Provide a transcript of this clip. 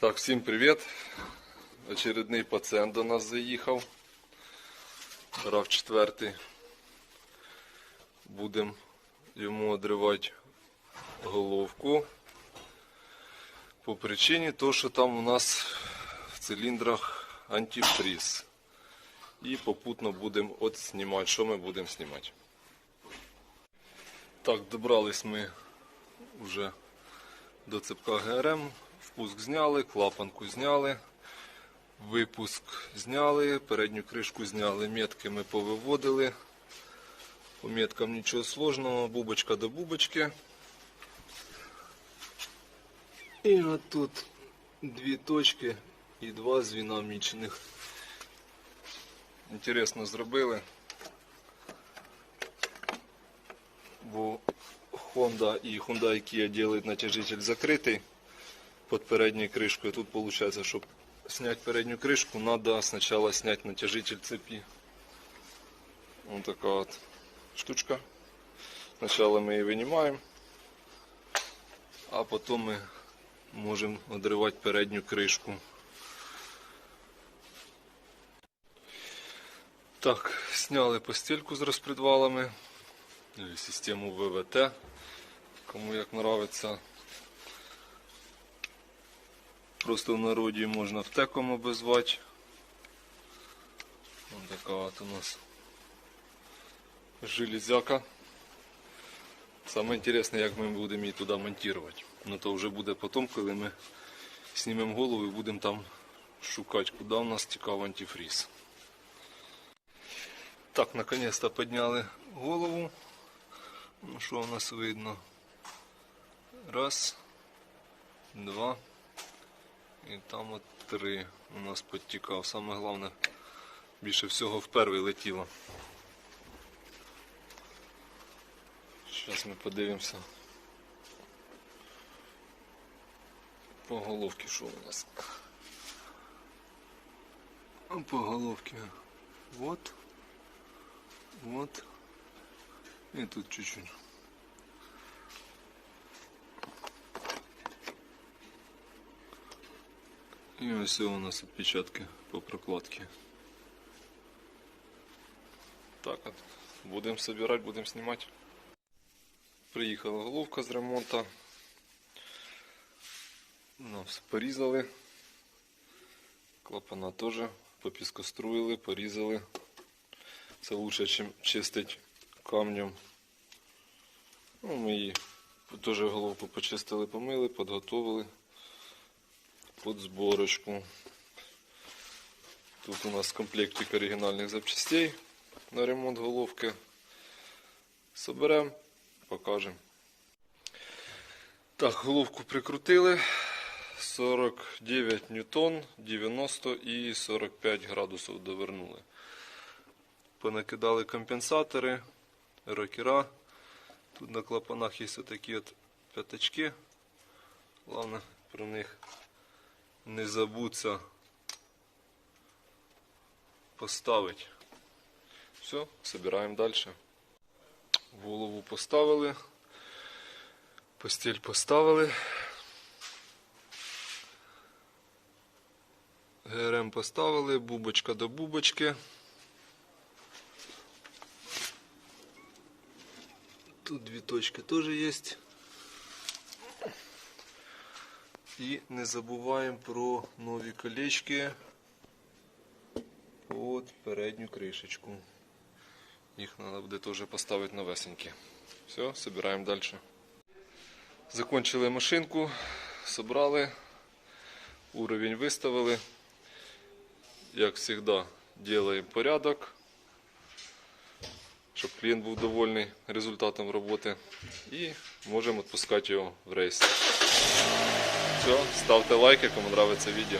Так, всім привіт. Очередний пацієнт до нас заїхав. Рав четвертий. Будемо йому одривати головку. По причині того, що там у нас в циліндрах антифриз. І попутно будемо от знімати. Що ми будемо знімати? Так, добрались ми вже до цепка ГРМ. Впуск зняли, клапанку зняли, випуск зняли, передню кришку зняли, метки ми повиводили. По меткам нічого сложного, бубочка до бубочки. І от тут дві точки і два звіна мічених. Інтересно зробили. Бо Honda і Hyundai Kia делают натяжитель закритий под передней крышкой. Тут получается, чтобы снять переднюю крышку, надо сначала снять натяжитель цепи. Вот такая вот штучка. Сначала мы ее вынимаем, а потом мы можем отрывать переднюю крышку. Так, сняли постельку з розпредвалами, или систему ВВТ, кому як нравится. Просто в народі можна втеком обозвати. Ось така от у нас железяка. Саме інтересне, як ми будемо її туди монтувати. Ну то вже буде потім, коли ми знімемо голову і будемо там шукати, куди у нас тікав антифріз. Так, наконец-то підняли голову. Ну що у нас видно? Раз, два. І там от три у нас підтікав. Саме головне, більше всього в перший летіло. Зараз ми подивимося. По головці що у нас? По головці. Вот. Вот. І тут чуть-чуть. І ось у нас відпечатки по прокладці. Так от. Будемо собирать, будемо знімати. Приїхала головка з ремонту. Нас порізали. Клапана теж попіскоструїли, порізали. Це лучше, ніж чистить камнем. Ну, ми її теж головку почистили, помили, підготовили под. Тут у нас комплектик оригінальних запчастей на ремонт головки. Соберемо, покажемо. Так, головку прикрутили. 49 ньютон, 90 і 45 градусів довернули. Понакидали компенсатори, рокера. Тут на клапанах є такі от п'ятачки. Головне про них не забудься поставити. Все, собираємо далі. Голову поставили. Постіль поставили. ГРМ поставили, бубочка до бубочки. Тут дві точки теж є. І не забуваємо про нові колечки под передню кришечку. Їх треба буде теж поставити новесенькі. Все, собираємо далі. Закончили машинку, собрали, уровень виставили. Як завжди, делаємо порядок, щоб клієнт був довольний результатом роботи. І можемо відпускати його в рейс. Все, ставте лайки, кому подобається відео.